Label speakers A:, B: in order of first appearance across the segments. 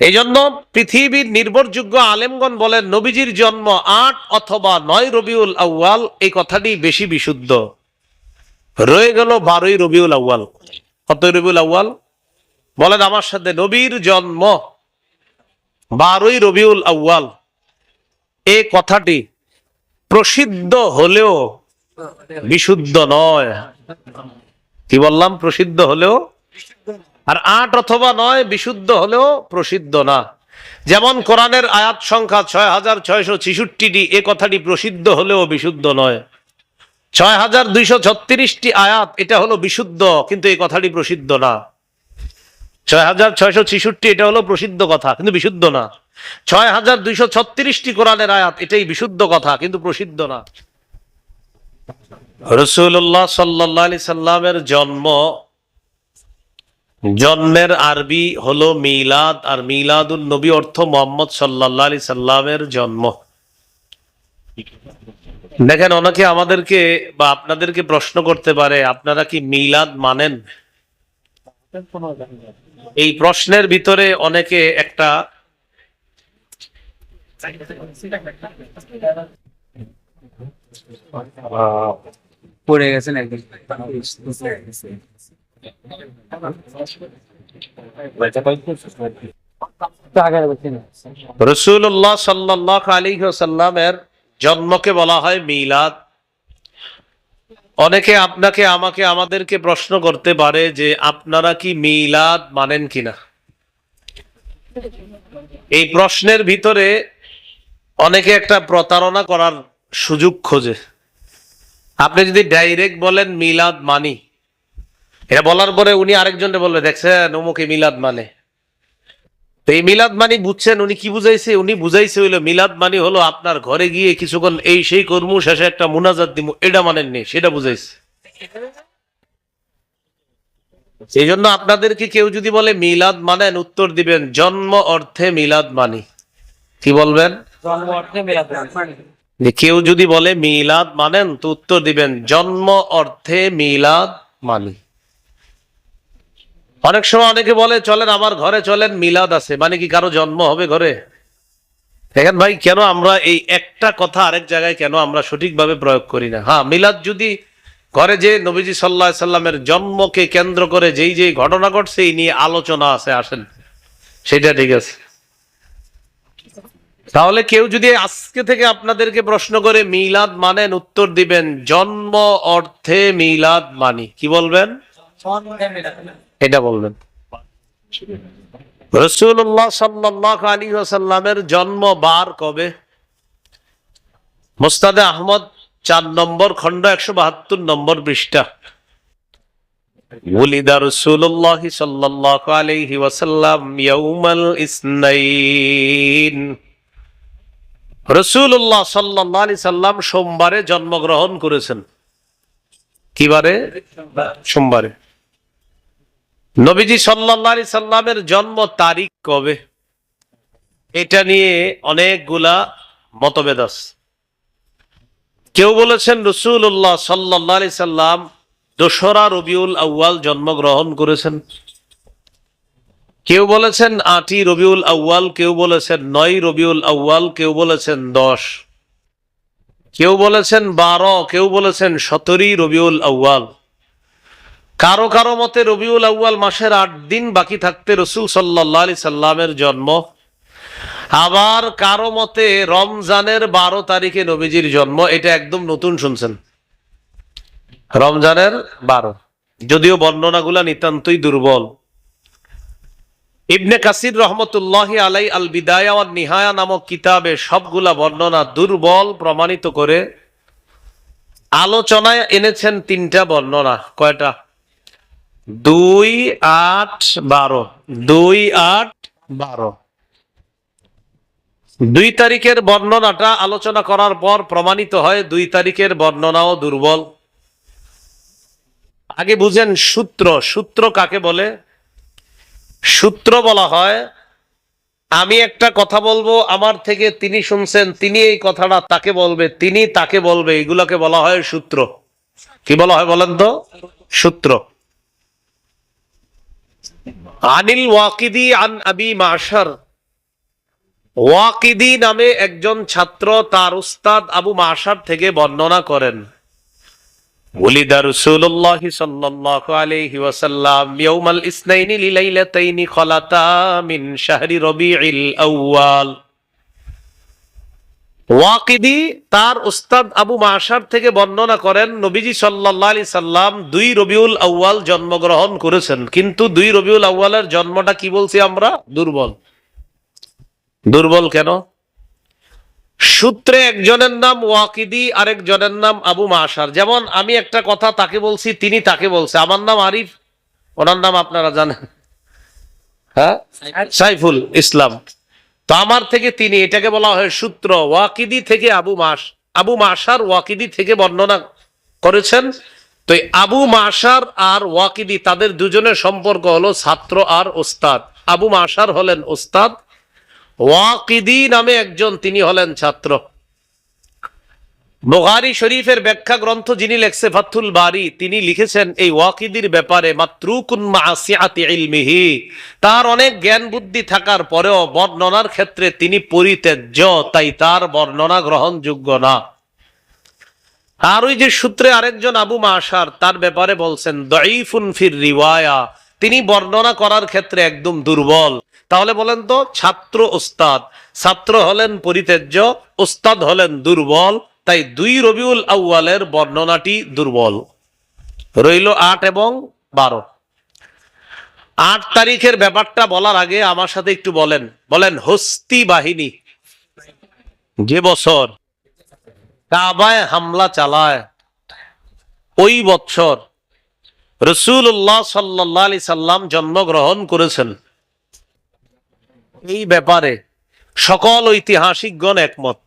A: এই জন্য পৃথিবীর নির্ভরযোগ্য আলেমগণ বলেন, নবীজির জন্ম আট অথবা নয় রবিউল আউয়াল, এই কথাটি বেশি বিশুদ্ধ। রয়ে গেল বারোই রবিউল আউয়াল। কত রবিউল আউয়াল? বলেন, আমার সাথে নবীর জন্ম বারোই রবিউল আউয়াল। এ কথাটি প্রসিদ্ধ হলেও বিশুদ্ধ নয়। কি বললাম? প্রসিদ্ধ হলেও আর আট অথবা নয় বিশুদ্ধ হলেও প্রসিদ্ধ না। যেমন কোরআনের আয়াত সংখ্যা ছয় হাজার ছয়শো ছিষট্টিটি, এ কথাটি প্রসিদ্ধ হলেও বিশুদ্ধ নয়। ছয় হাজার দুইশো ছত্রিশটি আয়াত, এটা হলো বিশুদ্ধ, কিন্তু এই কথাটি প্রসিদ্ধ না। ছয় হাজার ছয়শো ছিষট্টি, এটা হলো প্রসিদ্ধ কথা, কিন্তু বিশুদ্ধ না। ছয় হাজার দুইশো ছত্রিশটি কোরআনের আয়াত, এটাই বিশুদ্ধ কথা, কিন্তু প্রসিদ্ধ না। রসুল্লাহ সাল্লাহ আলি সাল্লামের জন্ম জন্মের আরবি হলো মিলাদ, আর মিলাদুল নবী অর্থ মোহাম্মদ সাল্লাহ আলি সাল্লামের জন্ম। দেখেন, অনেকে আমাদেরকে বা আপনাদেরকে প্রশ্ন করতে পারে, আপনারা কি মিলাদ মানেন? এই প্রশ্নের ভিতরে অনেকে একটা
B: পড়ে গেছেন একদম।
A: রসুল্লাহ সাল্লাহ আলী জন্মকে বলা হয় মিলাদ। অনেকে আপনাকে, আমাকে, আমাদেরকে প্রশ্ন করতে পারে যে আপনারা কি মিলাদ মানেন কিনা। এই প্রশ্নের ভিতরে অনেকে একটা প্রতারণা করার সুযোগ খোঁজে। আপনি যদি ডাইরেক্ট বলেন মিলাদ মানি এটা বলার পরে উনি আরেকজনকে বলবে দেখছেন অমুকে মিলাদ মানে। তো এই মিলাদ মানি বুঝছেন উনি কি বুঝাইছে? উনি বুঝাইছে হইল মিলাদ মানি হলো আপনার ঘরে গিয়ে কিছুক্ষণ এই সেই কর্ম শেষে একটা মুনাজাত দিমু এটা মানেননি সেটা বুঝাইছে। সেই জন্য আপনাদেরকে কেউ যদি বলে মিলাদ মানেন উত্তর দিবেন জন্ম অর্থে মিলাদ মানি। কি বলবেন? কেউ যদি বলে মিলাদ মানেন তো উত্তর দিবেন জন্ম অর্থে মিলাদ মানি। অনেক সময় অনেকে বলে, চলেন আমার ঘরে, চলেন, মিলাদ আছে। মানে কি কারও জন্ম হবে ঘরে? দেখেন ভাই, কেন আমরা এই একটা কথা আরেক জায়গায় কেন আমরা সঠিকভাবে প্রয়োগ করি না? হ্যাঁ মিলাদ যদি ঘরে যে নবীজি সাল্লাহ সাল্লামের জন্মকে কেন্দ্র করে যেই যেই ঘটনা ঘটছে, এই নিয়ে আলোচনা আছে, আসেন। সেটা ঠিক আছে। তাহলে কেউ যদি আজকে থেকে আপনাদেরকে প্রশ্ন করে, মিলাদ মানেন? উত্তর দিবেন, জন্ম অর্থে মিলাদ মানি। কি বলবেন? এটা বলবেন রসুল্লাহ সাল্লাহ আলী সাল্লামের জন্ম বার কবে মোস্তাদে আহমদ চার নম্বর খণ্ড একশো বাহাত্তর নম্বর পৃষ্ঠা ولد رسول الله صلى الله عليه وسلم يوم الاثنين রসুল্লাহ সাল্লাহ আলি সাল্লাম সোমবারে জন্মগ্রহণ করেছেন কিবারে সোমবারে নবীজি সাল্লাহ সাল্লামের জন্ম তারিখ কবে? এটা নিয়ে অনেকগুলা মতভেদ আছে। কেউ বলেছেন রসুল্লাহ সাল্লাহ সাল্লাম দোসরা রবিউল আউয়াল জন্মগ্রহণ করেছেন। কেউ বলেছেন আটই রবিউল আউয়াল, কেউ বলেছেন নয় রবিউল আউয়াল, কেউ বলেছেন দশ। কেউ বলেছেন বারো, কেউ বলেছেন সতেরোই রবিউল আউয়াল। কারও কারও মতে রবিউল আউয়াল মাসের আট দিন বাকি থাকতে রসুল সাল্লাহ আলি সাল্লামের জন্ম। আবার কারও মতে রমজানের বারো তারিখে নবীজির জন্ম, এটা একদম নতুন শুনছেন। রমজানের বারো। যদিও বর্ণনাগুলা নিতান্তই দুর্বল। ইবনে কাসির রহমতুল্লাহ আলাই আল বিদায়া নিহায়া নামক কিতাবে সবগুলা বর্ণনা দুর্বল প্রমাণিত করে আলোচনায় এনেছেন তিনটা বর্ণনা, কয়টা? দুই আট বারো। দুই আট বারো। দুই তারিখের বর্ণনাটা আলোচনা করার পর প্রমাণিত হয় দুই তারিখের বর্ণনাও দুর্বল। আগে বুঝেন সূত্র। সূত্র কাকে বলে? সূত্র বলা হয়, আমি একটা কথা বলব, আমার থেকে তিনি শুনছেন, তিনি এই কথাটা তাকে বলবে, তিনি তাকে বলবে, এগুলোকে বলা হয় সূত্র। কি বলা হয় বলেন তো? সূত্র। আনিল ওয়াকিদি আন আবি মাশার ওয়াকিদি নামে একজন ছাত্র তার উস্তাদ আবু মাসার থেকে বর্ণনা করেন ولد رسول الله صلى الله عليه وسلم يوم الاثنين لليلتين خلتا من شهر ربيع الأول ওয়াকিদি তার উস্তাদ আবু মাসার থেকে বর্ণনা করেন নবীজি সাল্লাহ আলি সাল্লাম দুই রবিউল আউয়াল জন্মগ্রহণ করেছেন। কিন্তু দুই রবিউল আউয়ালের জন্মটা কি বলছি আমরা? দুর্বল। দুর্বল কেন? সূত্রে একজনের নাম ওয়াকিদি আরেকজনের নাম আবু মাসার যেমন আমি একটা কথা তাকে বলছি তিনি তাকে বলছে। আমার নাম আরিফ ওনার নাম আপনারা জানেন। হ্যাঁ? সাইফুল ইসলাম। তো আমার থেকে তিনি এটাকে বলা হয় সূত্র ওয়াকিদি থেকে Abu Mas Abu Mashar Waqidi থেকে বর্ণনা করেছেন। তো আবু মাসার আর ওয়াকিদি, তাদের দুজনের সম্পর্ক হলো ছাত্র আর ওস্তাদ। আবু মাসার হলেন ওস্তাদ, ওয়াকিদি নামে একজন তিনি হলেন ছাত্র। বুখারী শরীফের ব্যাখ্যা গ্রন্থ যিনি লেখছে ফাথুল বারি, তিনি লিখেছেন এই ওয়াকিদির ব্যাপারে ইলমিহি। তার অনেক জ্ঞান বুদ্ধি থাকার পরেও বর্ণনার ক্ষেত্রে তিনি পরিত্যাজ্য, তাই তার বর্ণনা গ্রহণযোগ্য না। আর ওই যে সূত্রে আরেকজন আবু মাসার তার ব্যাপারে বলছেন, দঈফুন ফির রিওয়ায়া। তিনি বর্ণনা করার ক্ষেত্রে একদম দুর্বল। তাহলে বলেন তো, ছাত্র ওস্তাদ, ছাত্র হলেন পরিত্যাজ্য, ওস্তাদ হলেন দুর্বল তাই দুই রবিউল আউয়ালের বর্ণনাটি দুর্বল। রইল আট এবং বারো। আট তারিখের ব্যাপারটা বলার আগে আমার সাথে একটু বলেন। বলেন, হস্তি বাহিনী যে বছর কাবায় হামলা চালায়, ওই বছর রসুল্লাহ সাল্লাহ আলি সাল্লাম জন্মগ্রহণ করেছেন। এই ব্যাপারে সকল ঐতিহাসিকগণ একমত।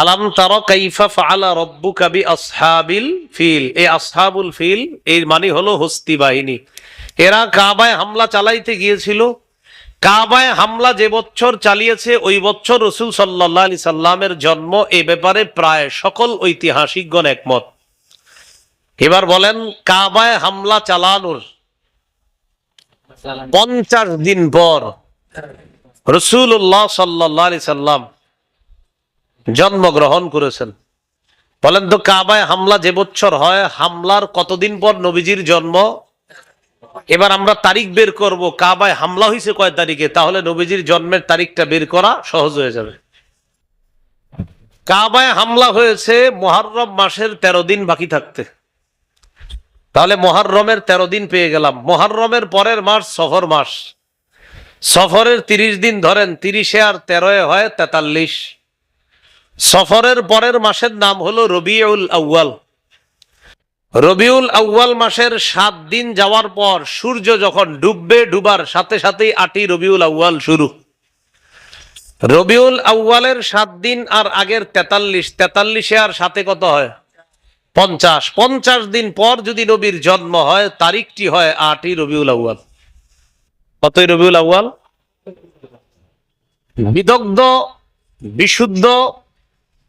A: আলাম তার কাইফা ফাআলা রব্বুকা বি আসহাবিল ফিল আসহাবুল ফিল, এর মানে হলো হস্তি বাহিনী। এরা কাবায় হামলা চালাইতে গিয়েছিল। কাবায় হামলা যে বছর চালিয়েছে, ওই বছর রসুল সাল্লাহ আলি সাল্লামের জন্ম, এ ব্যাপারে প্রায় সকল ঐতিহাসিকগণ একমত। এবার বলেন, কাবায় হামলা চালানোর পঞ্চাশ দিন পর রসুল্লাহ সাল্লাহ আলি সাল্লাম জন্মগ্রহণ করেছেন। বলেন তো, কাবায় হামলা যে বছর হয়, হামলার কতদিন পর নবীজির জন্ম? এবার আমরা তারিখ বের করব। কাবায় হামলা হয়েছে কয় তারিখে? তাহলে নবীজির জন্মের তারিখটা বের করা সহজ হয়ে যাবে। কাবায় হামলা হয়েছে মহারম মাসের তেরো দিন বাকি থাকতে। তাহলে মহারমের তেরো দিন পেয়ে গেলাম। মহারমের পরের মাস সফর মাস। সফরের তিরিশ দিন ধরেন, তিরিশে আর তেরোয় হয় তেতাল্লিশ। সফরের পরের মাসের নাম হলো রবিউল আউয়াল। রবিউল আউয়াল মাসের সাত দিন যাওয়ার পর সূর্য যখন ডুববে, ডুবার সাথে সাথেই আটি রবিউল আউয়াল শুরু। রবিউল আউয়ালের সাত দিন আর আগের তেতাল্লিশ, তেতাল্লিশে আর সাথে কত হয়? পঞ্চাশ। পঞ্চাশ দিন পর যদি নবীর জন্ম হয়, তারিখটি হয় আটই রবিউল আউয়াল। কতই রবিউল আউয়াল? বিদগ্ধ, বিশুদ্ধ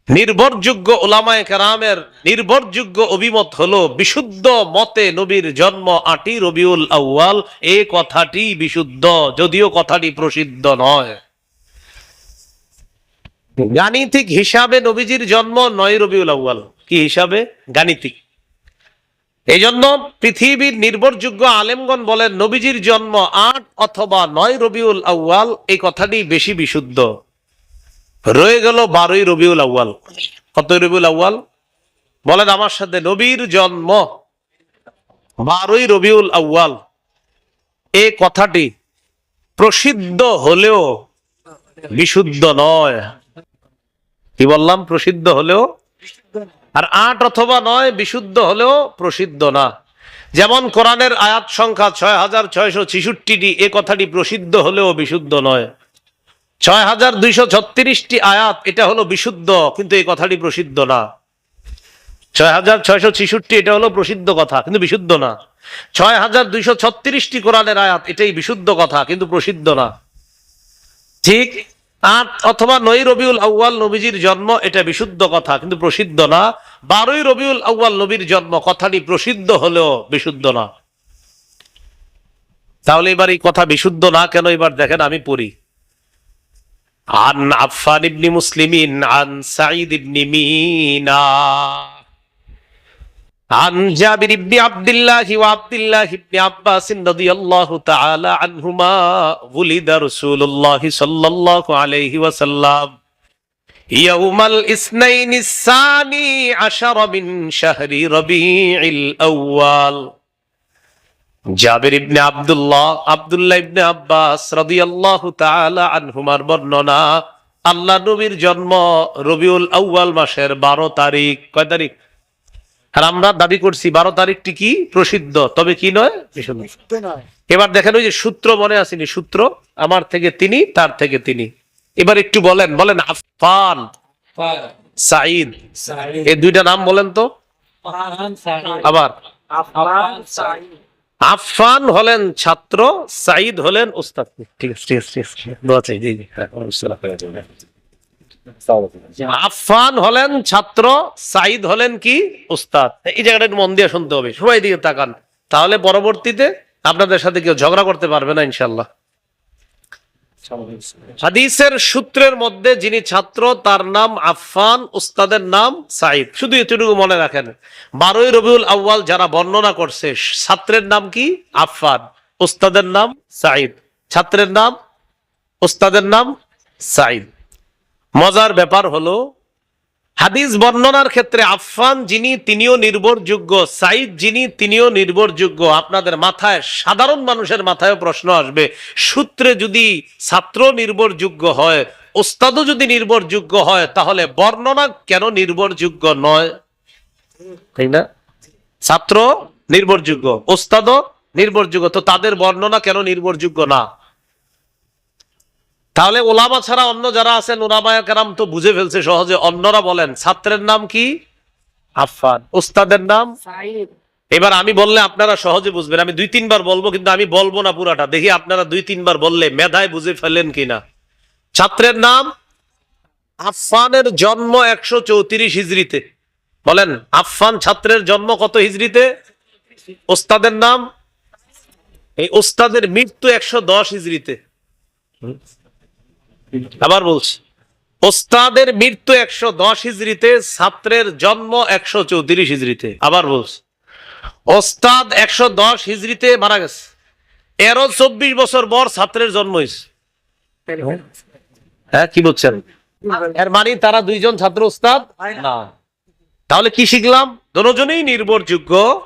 A: নির্ভরযোগ্য ওলামায় কেরামের নির্ভরযোগ্য অভিমত হলো, বিশুদ্ধ মতে নবীর জন্ম আটি রবিউল আউয়াল, এ কথাটি বিশুদ্ধ, যদিও কথাটি প্রসিদ্ধ নয়। গাণিতিক হিসাবে নবীজির জন্ম নয় রবিউল আউয়াল। কি হিসাবে? গাণিতিক। এই জন্য পৃথিবীর নির্ভরযোগ্য আলেমগণ বলেন, নবীজির জন্ম আট অথবা নয় রবিউল আউয়াল, এই কথাটি বেশি বিশুদ্ধ। রয়ে গেল বারোই রবিউল আউয়াল। কত রবিউল আউয়াল? বলেন, আমার সাথে নবীর জন্ম। বারোই রবিউল আউয়াল। এ কথাটি প্রসিদ্ধ হলেও বিশুদ্ধ নয়। কি বললাম? প্রসিদ্ধ হলেও? আর আট অথবা নয় বিশুদ্ধ হলেও প্রসিদ্ধ না। যেমন কোরআনের আয়াত সংখ্যা ছয় হাজার ছয়শো ছিষট্টিটি, এ কথাটি প্রসিদ্ধ হলেও বিশুদ্ধ নয়। ছয় হাজার দুইশো ছত্রিশটি আয়াত, এটা হলো বিশুদ্ধ, কিন্তু এই কথাটি প্রসিদ্ধ না। ছয় হাজার ছয়শো ছিষট্টি, এটা হলো প্রসিদ্ধ কথা, কিন্তু বিশুদ্ধ না। ছয় হাজার দুইশো ছত্রিশটি কোরআনের আয়াত, এটাই বিশুদ্ধ কথা, কিন্তু প্রসিদ্ধ না। ঠিক আট অথবা নয় রবিউল আউয়াল নবীজির জন্ম, এটা বিশুদ্ধ কথা, কিন্তু প্রসিদ্ধ না। বারোই রবিউল আউয়াল নবীর জন্ম, কথাটি প্রসিদ্ধ হলেও বিশুদ্ধ না। তাহলে এবার এই কথা বিশুদ্ধ না, কেন এবার দেখেন আমি পড়ি। عن عفان بن مسلم عن سعيد بن مينا عن جابر بن عبد الله وعبد الله بن عباس رضي الله تعالى عنهما ولد رسول الله صلى الله عليه وسلم يوم الاثنين الثاني عشر من شهر ربيع الأول জাবের ইবনে আব্দুল্লাহ আব্দুল্লাহ ইবনে আব্বাস রাদিয়াল্লাহু তাআলা আনহুমার বর্ণনা আল্লাহ নবীর জন্ম রবিউল আউয়াল মাসের বারো তারিখ। কয় তারিখ? আর আমরা দাবি করছি বারো তারিখটি কি? প্রসিদ্ধ। তবে কি নয়। এবার দেখেন ওই যে সূত্র মনে আসেনি সূত্র আমার থেকে তিনি তার থেকে তিনি। এবার একটু বলেন বলেন আফফান সাঈদ। এই দুইটা নাম বলেন তো। আবার। আফফান হলেন ছাত্র সাইদ হলেন উস্তাদ। আফফান হলেন ছাত্র সাইদ হলেন কি? উস্তাদ। এই জায়গাটা মন দিয়ে শুনতে হবে। সবাই দিকে তাকান। তাহলে পরবর্তীতে আপনাদের সাথে কেউ ঝগড়া করতে পারবে না ইনশাল্লাহ হাদিসের সূত্রের মধ্যে যিনি ছাত্র, তার নাম আফফান, উস্তাদের নাম সাইদ শুধু এতটুকু মনে রাখেন, বারোই রবিউল আউয়াল যারা বর্ণনা করছে, ছাত্রের নাম কি? আফফান। উস্তাদের নাম সাইদ ছাত্রের নাম, উস্তাদের নাম সাইদ মজার ব্যাপার হলো হাদিস বর্ণনার ক্ষেত্রে আফফান যিনি, তিনিও নির্ভরযোগ্য। সাইদ যিনি, তিনিও নির্ভরযোগ্য। আপনাদের মাথায় সাধারণ মানুষের মাথায় প্রশ্ন আসবে, সূত্রে যদি ছাত্র নির্ভরযোগ্য হয়, ওস্তাদও যদি নির্ভরযোগ্য হয়, তাহলে বর্ণনা কেন নির্ভরযোগ্য নয়? তাই না? ছাত্র নির্ভরযোগ্য, ওস্তাদও নির্ভরযোগ্য, তো তাদের বর্ণনা কেন নির্ভরযোগ্য না? তাহলে ওলামা ছাড়া অন্য যারা আছেন ওলামায়া কেরাম তো বুঝে ফেলছে সহজে। অন্যরা বলেন ছাত্রের নাম কি? আফফান। ওস্তাদের নাম? এবার আমি বললে আপনারা সহজে বুঝবেন। আমি দুই তিনবার বলব কিন্তু আমি বলব না পুরাটা। দেখি আপনারা দুই তিনবার বললে মেধায় বুঝে ফেলেন কিনা। ছাত্রের নাম? আফফানের জন্ম একশো চৌত্রিশ হিজড়িতে। বলেন আফফান ছাত্রের জন্ম কত হিজড়িতে? ওস্তাদের নাম? এই ওস্তাদের মৃত্যু একশো দশ হিজড়িতে। আবার বলছি। ওস্তাদের মৃত্যু একশো দশ হিজড়িতে, ছাত্রের জন্ম একশো চৌত্রিশ হিজড়িতে। আবার বলছি। ওস্তাদ একশো দশ হিজড়িতে মারা গেছে। এরো চব্বিশ বছর পর ছাত্রের জন্ম হয়েছে। হ্যাঁ কি বলছেন? এর মানে তারা দুইজন ছাত্র ওস্তাদ? না। তাহলে কি শিখলাম? দুজনেই নির্ভরযোগ্য।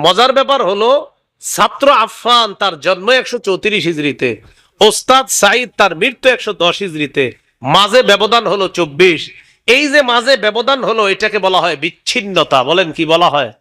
A: মজার ব্যাপার হলো, ছাত্র আফফান তার জন্ম একশো চৌত্রিশ হিজড়িতে। ওস্তাদ সাইদ তার মৃত্যু একশো দশ হিজড়িতে। মাঝে ব্যবধান হলো চব্বিশ। এই যে মাঝে ব্যবধান হলো, এটাকে বলা হয় বিচ্ছিন্নতা। বলেন কি বলা হয়?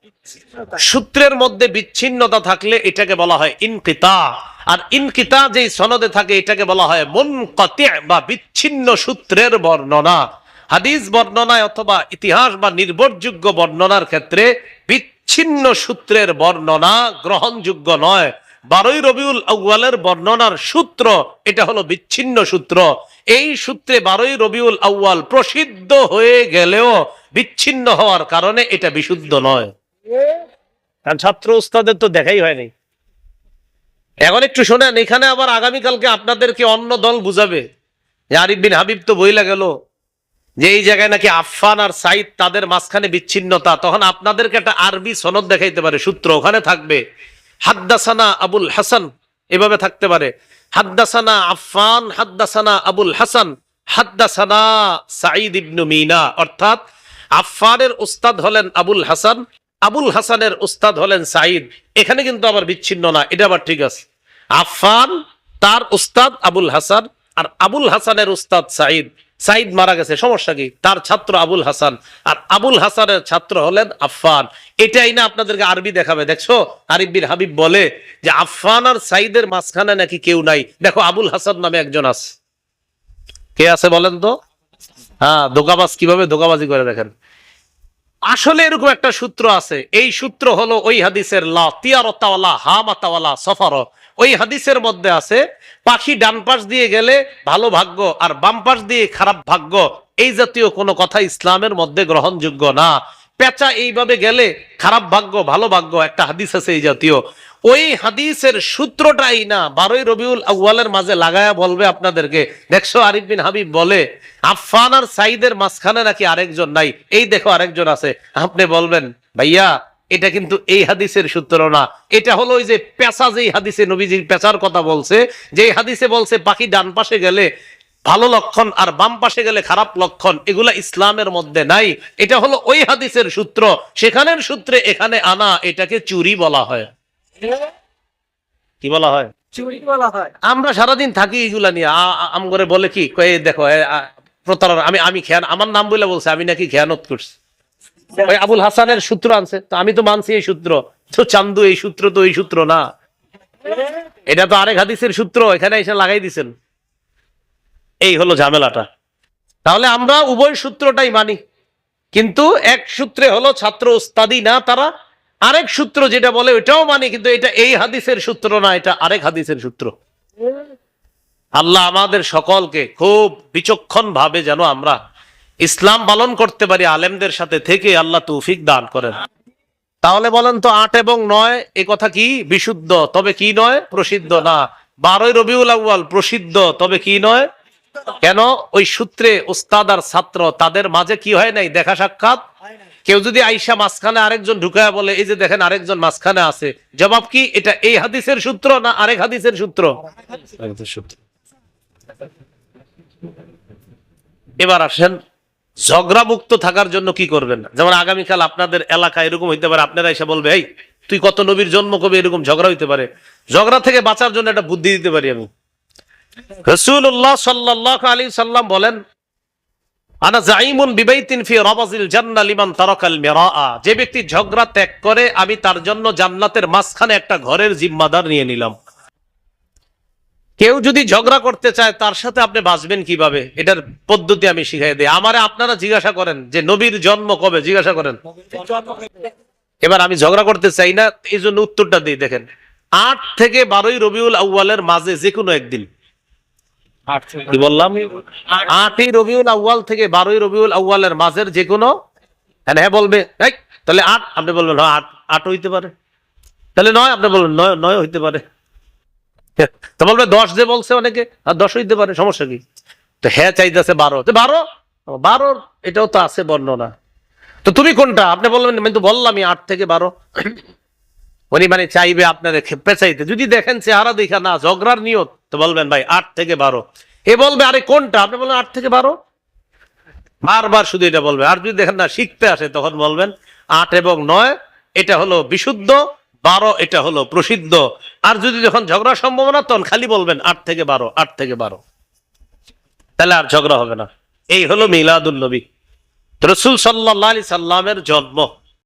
A: সূত্রের মধ্যে বিচ্ছিন্নতা থাকলে এটাকে বলা হয় ইনকিতা। আর ইনকিতা যেই সনদে থাকে, এটাকে বলা হয় মুনকাতি বা বিচ্ছিন্ন সূত্রের বর্ণনা। হাদিস বর্ণনায় অথবা ইতিহাস বা নির্ভরযোগ্য বর্ণনার ক্ষেত্রে বিচ্ছিন্ন সূত্রের বর্ণনা গ্রহণযোগ্য নয়। বারোই রবিউল আউয়ালের বর্ণনার সূত্র এটা হলো বিচ্ছিন্ন সূত্র। এই সূত্রে বারোই রবিউল আউয়াল প্রসিদ্ধ হয়ে গেলেও বিচ্ছিন্ন হওয়ার কারণে এটা বিশুদ্ধ নয়। কারণ ছাত্র উস্তাদের তো দেখাই হয়নি। এখন একটু শোনেন এখানে আবার আগামীকালকে আপনাদেরকে অন্য দল বুঝাবে। যে আরিফ বিন হাবিব তো বইলা গেল যে এই জায়গায় নাকি আফফান আর সাইদ তাদের মাঝখানে বিচ্ছিন্নতা তখন আপনাদেরকে একটা আরবি সনদ দেখাইতে পারে সূত্র ওখানে থাকবে। হাদ্দাসানা আবুল হাসান, এভাবে থাকতে পারে। হাদ্দাসানা আফফান, হাদ্দাসানা আবুল হাসান, হাদ্দাসানা সাঈদ ইবনু মিনা। অর্থাৎ আফফানের উস্তাদ হলেন আবুল হাসান, আবুল হাসানের উস্তাদ হলেন সাঈদ। এখানে কিন্তু আবার বিচ্ছিন্ন না, এটা আবার ঠিক আছে। আফফান, তার উস্তাদ আবুল হাসান, আর আবুল হাসানের উস্তাদ সাঈদ। সাঈদ মারা গেছে, সমস্যা কি? তার ছাত্র আবুল হাসান। আর আবুল হাসানের ছাত্র হলেন আফফান। এটাই না আপনাদেরকে আরবি দেখাবে, দেখছ? আরিফ বিন হাবিব বলে যে আফফান আর সাঈদের মাঝখানে নাকি কেউ নাই। দেখো, আবুল হাসান নামে একজন আছে। কে আছে বলেন তো? হ্যাঁ দোকাবাজ, কীভাবে দোকাবাজি করে দেখেন। আসলে এরকম একটা সূত্র আছে। এই সূত্র হলো ওই হাদিসের লা তিয়ারতাওয়ালা, হামাতাওয়ালা, সফর। ওই হাদিসের মধ্যে আছে, পাখি ডান পাশ দিয়ে গেলে ভালো ভাগ্য আর বাম পাশ দিয়ে খারাপ ভাগ্য। এই জাতীয় কোনো কথা ইসলামের মধ্যে গ্রহণযোগ্য না। পেঁচা এইভাবে গেলে খারাপ ভাগ্য, ভালো ভাগ্য, একটা হাদিস আছে এই জাতীয়। ওই হাদিসের সূত্রটাই না, বারোই রবিউল আউয়ালের মাঝে লাগায়া বলবে আপনাদেরকে। দেখছ, আরিফ বিন হাবিব বলে, আফফান আর সাইদের মাঝখানে নাকি আরেকজন নাই। এই দেখো, আরেকজন আছে। আপনি বলবেন, ভাইয়া এটা কিন্তু এই হাদিসের সূত্র না। এটা হলো ওই যে পেশা যেই হাদিসে নবীজির পেশার কথা বলছে যে হাদিসে বলছে পাখি ডান পাশে গেলে ভালো লক্ষণ আর বাম পাশে গেলে খারাপ লক্ষণ এগুলা ইসলামের মধ্যে নাই। এটা হলো ওই হাদিসের সূত্র। সেখানের সূত্রে এখানে আনা এটাকে চুরি বলা হয়। কি বলা হয়?
B: চুরি বলা হয়।
A: আমরা সারাদিন থাকি এগুলা নিয়ে। আম করে বলে কি দেখো প্রতারণা আমি আমি খেয়ান আমার নাম বলে বলছে আমি নাকি খেয়ানত করছি। ওই আবুল হাসানের সূত্র আনছে। তো আমি তো মানছি এই সূত্র। তো চান্দু এই সূত্র তো এই সূত্র না। এটা তো আরেক হাদিসের সূত্র এখানে এসে লাগাই দিছেন। এই হলো ঝামেলাটা। তাহলে আমরা উভয় সূত্রটাই মানি। কিন্তু এক সূত্রে হলো ছাত্র উস্তাদি না তারা আরেক সূত্র যেটা বলে ওটাও মানি কিন্তু এটা এই হাদিসের সূত্র না এটা আরেক হাদিসের সূত্র। আল্লাহ আমাদের সকলকে খুব বিচক্ষণ ভাবে যেন আমরা ইসলাম পালন করতে পারি আলেমদের সাথে থেকে আল্লাহ তৌফিক দান করেন। তাহলে বলেন তো আট এবং নয় এ কথা কি বিশুদ্ধ তবে কি নয়? প্রসিদ্ধ? না। বারোই রবিউল আউয়াল প্রসিদ্ধ তবে কি নয়? কেন? ওই সূত্রে উস্তাদ আর ছাত্র তাদের মাঝে কি হয় নাই? দেখা সাক্ষাৎ? কেউ যদি আইসা মাঝখানে আরেকজন ঢুকায় বলে এই যে দেখেন আরেকজন মাঝখানে আছে। জবাব কি? এটা এই হাদিসের সূত্র না আরেক হাদিসের সূত্র? সূত্র। এবার আসেন ঝগড়া মুক্ত থাকার জন্য কি করবেন না? যেমন আগামীকাল আপনাদের এলাকা এরকম হইতে পারে, আপনারা এসে বলবে, এই, তুই কত নবীর জন্ম কবে? এরকম ঝগড়া হইতে পারে। ঝগড়া থেকে বাঁচার জন্য একটা বুদ্ধি দিতে পারি আমি। সাল্লাম বলেন ফি যে ব্যক্তি ঝগড়া ত্যাগ করে, আমি তার জন্য জান্নাতের মাঝখানে একটা ঘরের জিম্মাদার নিয়ে নিলাম। কেউ যদি ঝগড়া করতে চায় তার সাথে আপনি বাঁচবেন কীভাবে? এটার পদ্ধতি আমি শিখাই দিই। আমারে আপনারা জিজ্ঞাসা করেন যে নবীর জন্ম কবে? জিজ্ঞাসা করেন। এবার আমি ঝগড়া করতে চাই না এই জন্য উত্তরটা দিই দেখেন। আট থেকে বারোই রবিউল আউয়ালের মাঝে যে কোনো একদিন। কি বললাম? আটই রবিউল আউয়াল থেকে বারোই রবিউল আউয়ালের মাঝের যে কোনো হ্যাঁ হ্যাঁ বলবে। তাহলে আট আপনি বলবেন হ্যাঁ আট আট হইতে পারে। তাহলে নয় আপনি বলবেন নয় নয় হইতে পারে। তো বলবে দশ যে বলছে অনেকে, আর দশ হইতে পারে, সমস্যা কি? তো হ্যাঁ চাইতেছে বারো। বারো? বারো এটাও তো আছে বর্ণনা। তো তুমি কোনটা? আপনি বললেন, আমি তো বললামই আট থেকে বারো। উনি মানে চাইবে আপনার খেপে চাইতে যদি দেখেন চেহারা দেখা না, ঝগড়ার নিয়ত, তো বলবেন, ভাই, আট থেকে বারো। এ বলবে, আরে, কোনটা? আপনি বলবেন আট থেকে বারো। বারবার শুধু এটা বলবে। আর যদি দেখেন না, শিখতে আসে, তখন বলবেন, আট এবং নয়, এটা হলো বিশুদ্ধ বারো, এটা হলো প্রসিদ্ধ। আর যদি যখন ঝগড়া সম্ভাবনা তখন খালি বলবেন আট থেকে বারো, আট থেকে বারো। তাহলে আর ঝগড়া হবে না। এই হলো মিলাদুল নবী। রসুল সাল্লাহ আলি সাল্লামের জন্ম।